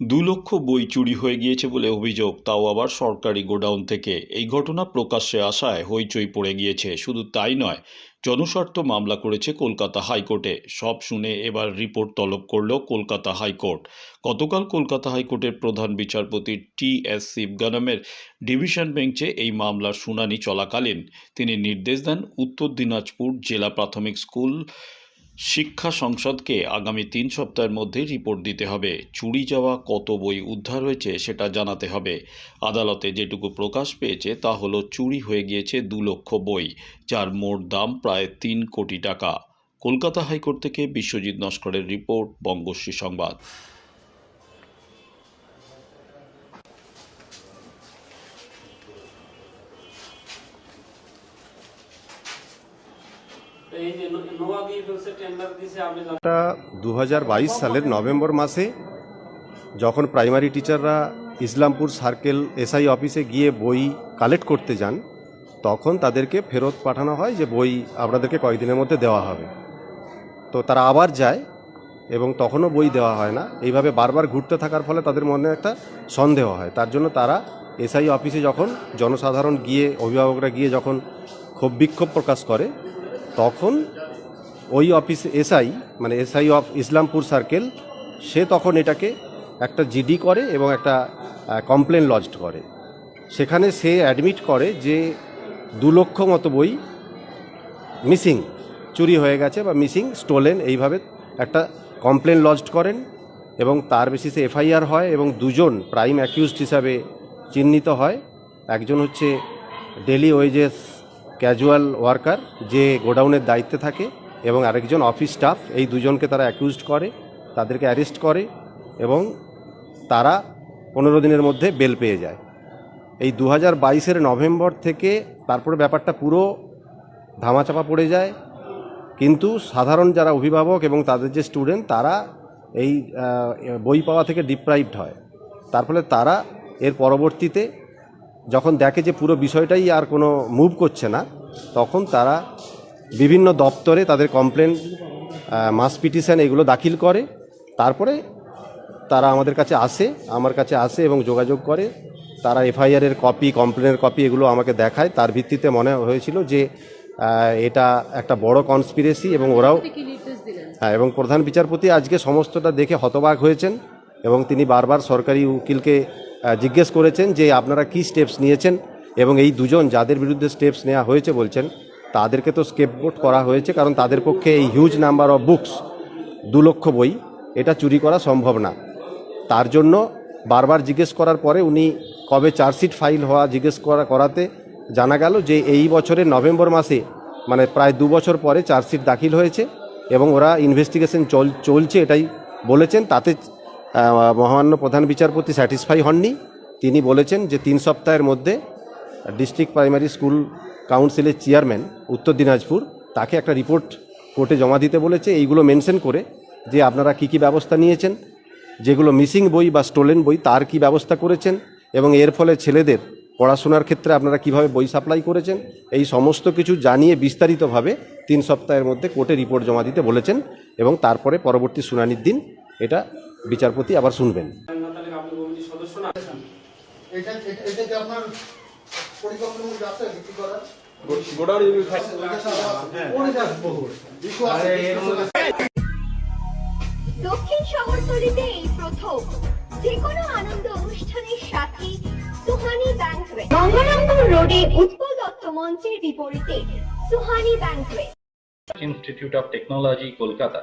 দু লক্ষ বই চুরি হয়ে গিয়েছে বলে অভিযোগ, তাও আবার সরকারি গোডাউন থেকে। এই ঘটনা প্রকাশ্যে আসায় হইচই পড়ে গিয়েছে। শুধু তাই নয়, জনস্বার্থ মামলা করেছে কলকাতা হাইকোর্টে। সব শুনে এবার রিপোর্ট তলব করল কলকাতা হাইকোর্ট। গতকাল কলকাতা হাইকোর্টের প্রধান বিচারপতি টি এস শিবগানমের ডিভিশন বেঞ্চে এই মামলার শুনানি চলাকালীন তিনি নির্দেশ দেন, উত্তর দিনাজপুর জেলা প্রাথমিক স্কুল শিক্ষা সংসদকে আগামী তিন সপ্তাহের মধ্যে রিপোর্ট দিতে হবে। চুরি যাওয়া কত বই উদ্ধার হয়েছে সেটা জানাতে হবে। আদালতে যেটুকু প্রকাশ পেয়েছে তা হলো, চুরি হয়ে গিয়েছে দু লক্ষ বই, যার মোট দাম প্রায় তিন কোটি টাকা। কলকাতা হাইকোর্ট থেকে বিশ্বজিৎ নস্করের রিপোর্ট, বঙ্গশ্রী সংবাদ। দু হাজার বাইশ সালের নভেম্বর মাসে যখন প্রাইমারি টিচাররা ইসলামপুর সার্কেল এসআই অফিসে গিয়ে বই কালেক্ট করতে যান, তখন তাদেরকে ফেরত পাঠানো হয় যে বই আপনাদেরকে কয়েকদিনের মধ্যে দেওয়া হবে। তো তারা আবার যায় এবং তখনও বই দেওয়া হয় না। এইভাবে বারবার ঘুরতে থাকার ফলে তাদের মনে একটা সন্দেহ হয়। তার জন্য তারা এসআই অফিসে যখন জনসাধারণ গিয়ে, অভিভাবকরা গিয়ে যখন ক্ষোভ বিক্ষোভ প্রকাশ করে তখন ওই অফিস এসআই মানে এসআই অফ ইসলামপুর সার্কেল, সে তখন এটাকে একটা জিডি করে এবং একটা কমপ্লেন লজড করে। সেখানে সে অ্যাডমিট করে যে দু লক্ষ মতো বই মিসিং, চুরি হয়ে গেছে বা মিসিং, স্টোলেন, এইভাবে একটা কমপ্লেন লজড করেন এবং তার বেসিসে এফআইআর হয় এবং দুজন প্রাইম অ্যাকিউজড হিসাবে চিহ্নিত হয়। একজন হচ্ছে ডেলি ওয়েজেস ক্যাজুয়াল ওয়ার্কার যে গোডাউনের দায়িত্বে থাকে এবং আরেকজন অফিস স্টাফ, এই দুজনকে তারা অ্যাকিউজড করে, তাদেরকে অ্যারেস্ট করে এবং তারা পনেরো দিনের মধ্যে বেল পেয়ে যায়। এই দু হাজার বাইশের নভেম্বর থেকে তারপরে ব্যাপারটা পুরো ধামাচাপা পড়ে যায়। কিন্তু সাধারণ যারা অভিভাবক এবং তাদের যে স্টুডেন্ট, তারা এই বই পাওয়া থেকে ডিপ্রাইভড হয়। তার ফলে তারা এর পরবর্তীতে যখন দেখে যে পুরো বিষয়টাই আর কোনো মুভ করছে না তখন তারা বিভিন্ন দপ্তরে তাদের কমপ্লেন মাস পিটিশন এগুলো দাখিল করে। তারপরে তারা আমাদের কাছে আসে আমার কাছে আসে এবং যোগাযোগ করে। তারা এফআইআরের কপি কমপ্লেনের কপি এগুলো আমাকে দেখায়। তার ভিত্তিতে মনে হয়েছিল যে এটা একটা বড় কনস্পিরেসি এবং ওরাও হ্যাঁ এবং প্রধান বিচারপতি আজকে সমস্তটা দেখে হতবাক হয়েছেন এবং তিনি বারবার সরকারি উকিলকে জিজ্ঞেস করেছেন যে আপনারা কি স্টেপস নিয়েছেন এবং এই দুজন যাদের বিরুদ্ধে স্টেপস নেওয়া হয়েছে বলছেন, তাদেরকে তো স্কেপবোট করা হয়েছে কারণ তাদের পক্ষে এই হিউজ নাম্বার অফ বুকস দু লক্ষ বই, এটা চুরি করা সম্ভব না। তার জন্য বারবার জিজ্ঞেস করার পরে উনি কবে চার্জশিট ফাইল হওয়া জিজ্ঞেস করা, করাতে জানা গেল যে এই বছরের নভেম্বর মাসে মানে প্রায় দু বছর পরে চার্জশিট দাখিল হয়েছে এবং ওরা ইনভেস্টিগেশন চল, চলছে এটাই বলেছেন, তাতে মহামান্য প্রধান বিচারপতি স্যাটিসফাই হননি। তিনি বলেছেন যে তিন সপ্তাহের মধ্যে ডিস্ট্রিক্ট প্রাইমারি স্কুল কাউন্সিলের চেয়ারম্যান উত্তর দিনাজপুর তাকে একটা রিপোর্ট কোর্টে জমা দিতে বলেছে। এইগুলো মেনশন করে যে আপনারা কি কি ব্যবস্থা নিয়েছেন, যেগুলো মিসিং বই বা স্টোলেন বই তার কি ব্যবস্থা করেছেন এবং এর ফলে ছেলেদের পড়াশোনার ক্ষেত্রে আপনারা কীভাবে বই সাপ্লাই করেছেন, এই সমস্ত কিছু জানিয়ে বিস্তারিতভাবে তিন সপ্তাহের মধ্যে কোর্টে রিপোর্ট জমা দিতে বলেছেন এবং তারপরে পরবর্তী শুনানির দিন এটা বিচারপতি আবার শুনবেন। আছে? দক্ষিণ শহরতলিতে এই প্রথম। যে কোনো আনন্দ অনুষ্ঠানের সাথে সুহানি ব্যাংকুয়েট গঙ্গারামপুর রোডে উৎপল দত্ত মঞ্চের বিপরীতে Suhani banquet Institute of Technology, Kolkata,